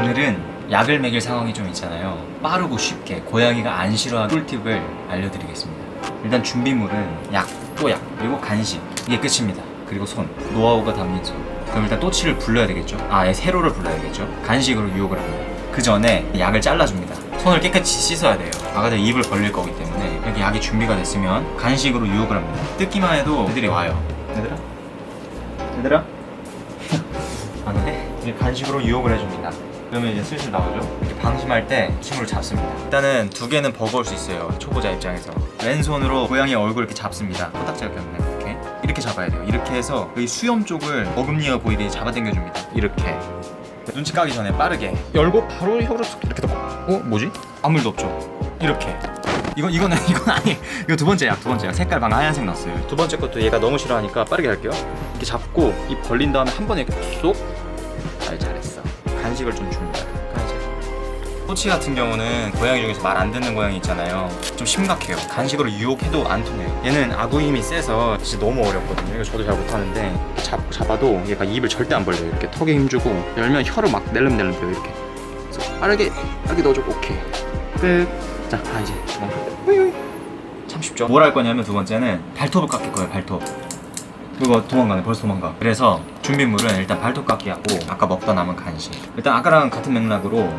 오늘은 약을 먹일 상황이 좀 있잖아요. 빠르고 쉽게 고양이가 안 싫어하는 꿀팁을 알려드리겠습니다. 일단 준비물은 약, 또 약, 그리고 간식. 이게 끝입니다. 그리고 손. 노하우가 담긴 손. 그럼 일단 또치를 불러야 되겠죠? 아, 예, 세로를 불러야겠죠? 간식으로 유혹을 합니다. 그 전에 약을 잘라줍니다. 손을 깨끗이 씻어야 돼요. 아가들 입을 벌릴 거기 때문에 이렇게 약이 준비가 됐으면 간식으로 유혹을 합니다. 뜯기만 해도 애들이 와요. 얘들아? 얘들아? 안 돼? 이제 간식으로 유혹을 해줍니다. 그러면 이제 슬슬 나오죠. 이렇게 방심할 때 친구를 잡습니다. 일단은 두 개는 버거울 수 있어요. 초보자 입장에서. 왼손으로 고양이 얼굴 이렇게 잡습니다. 코딱지가 꼈네. 이렇게. 이렇게 잡아야 돼요. 이렇게 해서 이 수염 쪽을 어금니와 보이게 잡아당겨줍니다. 이렇게. 눈치 까기 전에 빠르게 열고 바로 혀로 툭 이렇게 넣고 어? 뭐지? 아무 일도 없죠 이렇게 이건 이거는 이건 아니 이거 두 번째 약 두 번째 약 색깔 방금 하얀색 났어요 두 번째 것도 얘가 너무 싫어하니까 빠르게 할게요 이렇게 잡고 입 벌린 다음에 한 번에 이렇게 잘했어 간식을 좀 줍니다. 꼬치 같은 경우는 고양이 중에서 말 안 듣는 고양이 있잖아요. 좀 심각해요. 간식으로 유혹해도 안 통해요. 얘는 아구 힘이 세서 진짜 너무 어렵거든요. 이거 저도 잘 못하는데 잡, 잡아도 얘가 입을 절대 안 벌려요. 이렇게 턱에 힘주고 열면 혀를 막 낼름낼름 빼요 이렇게. 그래서 빠르게 빠르게 넣어주고 오케이. 끝 자 아 이제. 도망가 호이호이. 참 쉽죠? 뭘 할 거냐면 두 번째는 발톱을 깎일 거예요 발톱 그거 도망가네 벌써 도망가. 그래서 준비물은 일단 발톱 깎기 하고 아까 먹다 남은 간식. 일단 아까랑 같은 맥락으로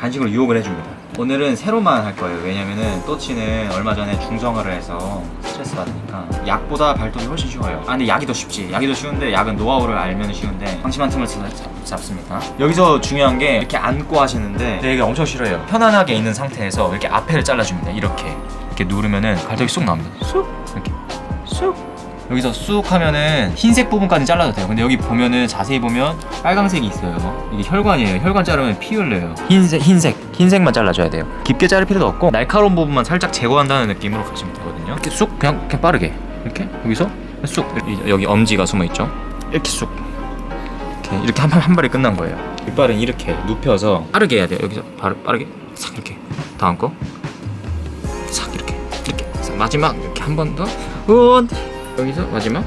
간식으로 유혹을 해줍니다. 오늘은 세로만 할 거예요. 왜냐면은 또치는 얼마 전에 중성화를 해서 스트레스 받으니까 약보다 발톱이 훨씬 쉬워요. 아 근데 약이 더 쉽지. 약이 더 쉬운데 약은 노하우를 알면 쉬운데 방심한 틈을 잡, 잡습니다. 여기서 중요한 게 이렇게 안고 하시는데 되게 엄청 싫어해요. 편안하게 있는 상태에서 이렇게 앞에를 잘라줍니다. 이렇게. 이렇게 누르면은 발톱이 쑥 나옵니다. 쑥 이렇게. 쑥 여기서 쑥 하면은 흰색 부분까지 잘라도 돼요. 근데 여기 보면은 자세히 보면 빨강색이 있어요. 이게 혈관이에요. 혈관 자르면 피 흘려요. 흰색, 흰색, 흰색만 잘라줘야 돼요. 깊게 자를 필요도 없고 날카로운 부분만 살짝 제거한다는 느낌으로 가시면 되거든요. 이렇게 쑥 그냥, 그냥 빠르게 이렇게 여기서 쑥 이- 여기 엄지가 숨어 있죠. 이렇게 쑥 이렇게 이렇게 한, 한 발이 끝난 거예요. 이빨은 이렇게 눕혀서 빠르게 해야 돼요. 여기서 바로 빠르게 싹 이렇게 다음 거. 싹 이렇게 이렇게 싹 마지막 이렇게 한 번 더. 우 여기서 마지막.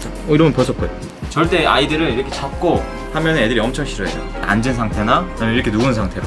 자, 어 이러면 벌써 끝. 절대 아이들을 이렇게 잡고 하면 애들이 엄청 싫어해요. 앉은 상태나 그다음에 이렇게 누운 상태로